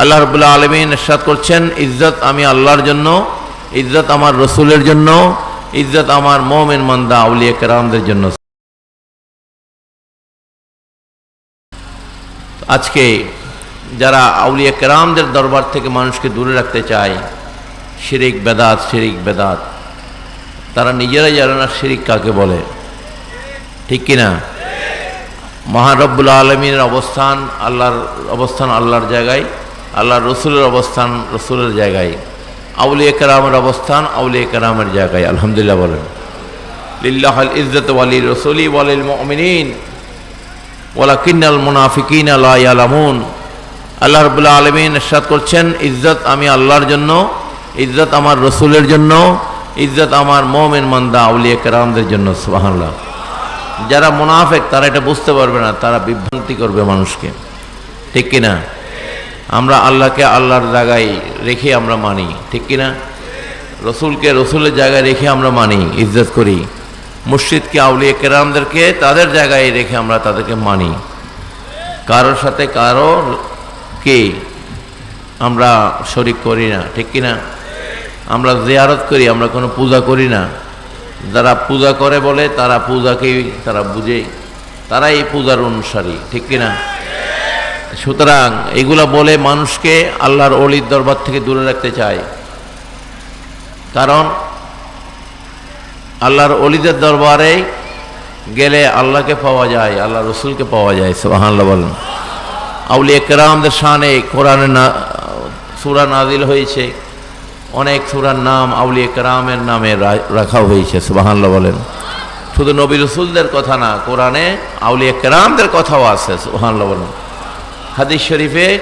আল্লাহ রবুল্লাহ আলমিন এরশাদ করছেন, ইজ্জত আমি আল্লাহর জন্য, ইজ্জত আমার রসুলের জন্য, ইজ্জত আমার মোমেন মন্দা আউলিয়া কেরামদের জন্য। আজকে যারা আউলিয়া কেরামদের দরবার থেকে মানুষকে দূরে রাখতে চায়, শিরিক, বেদাত শিরিক, বেদাত, তারা নিজেরাই জানে না শিরিক কাকে বলে। ঠিক কিনা? মহারব্বুল আলমিনের অবস্থান আল্লাহর অবস্থান আল্লাহর জায়গায়। আল্লাহর রসুলের অবস্থান রসুলের জায়গায়, আউলিয়া একরামের অবস্থান আউলিয়া কেরামের জায়গায়, আলহামদুলিল্লাহ বলেন। লিল্লাহ ইজ্জত ওয়ালি রসুলি ওয়ালিল মমিনিন, ওয়ালাকিন্নাল মুনাফিকিন আল্লাহ ইয়ালামুন। আল্লাহ রবুল্লাহ আলমিন এরশাদ করছেন, ইজ্জত আমি আল্লাহর জন্য, ইজ্জত আমার রসুলের জন্য, ইজ্জত আমার মোমেন মন্দা আউলিয়া কেরামদের জন্য সুবাহান্লাহ যারা মুনাফেক, তারা এটা বুঝতে পারবে না, তারা বিভ্রান্তি করবে মানুষকে। ঠিক কিনা? আমরা আল্লাহকে আল্লাহর জায়গায় রেখে আমরা মানি, ঠিক কিনা? রসুলকে রসুলের জায়গায় রেখে আমরা মানি, ইজ্জত করি। মুর্শিদকে আউলিয়া কেরামদেরকে তাদের জায়গায় রেখে আমরা তাদেরকে মানি। কারোর সাথে কারও কে আমরা শরিক করি না, ঠিক কিনা? আমরা জিয়ারত করি, আমরা কোনো পূজা করি না। যারা পূজা করে বলে, তারা পূজাকেই তারা বুঝে। তারা এই পূজার অনুসারী, ঠিক কিনা? সুতরাং এগুলা বলে মানুষকে আল্লাহর অলির দরবার থেকে দূরে রাখতে চায়। কারণ আল্লাহর অলিদের দরবারে গেলে আল্লাহকে পাওয়া যায় আল্লাহ রসুলকে পাওয়া যায় সোহান্লা বলেন। আউলি একরামদের শানে কোরআনে না, সুরা নাজিল হয়েছে, অনেক সুরার নাম আউলি একরামের নামে রাখা হয়েছে সুবাহান্লা বলেন। শুধু নবী রসুলদের কথা না, কোরআনে আউলিয়া কেরামদের কথাও আছে সুবাহান্লা বলেন। হাদিস শরীফে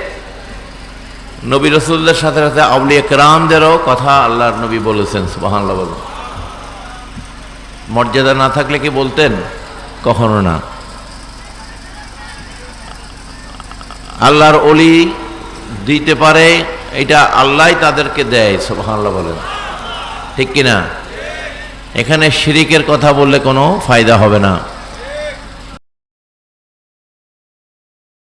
নবী রসুলদের সাথে সাথে আউলিয়া কেরামদেরও কথা আল্লাহর নবী বলেছেন সুবাহান্লা বলেন। মর্যাদা না থাকলে কি বলতেন? কখনো না। আল্লাহর অলি দিতে পারে, এটা আল্লাহ তাদেরকে দেয়, সুবহানাল্লাহ বলেন। ঠিক কিনা? এখানে শিরিকের কথা বললে কোনো ফায়দা হবে না।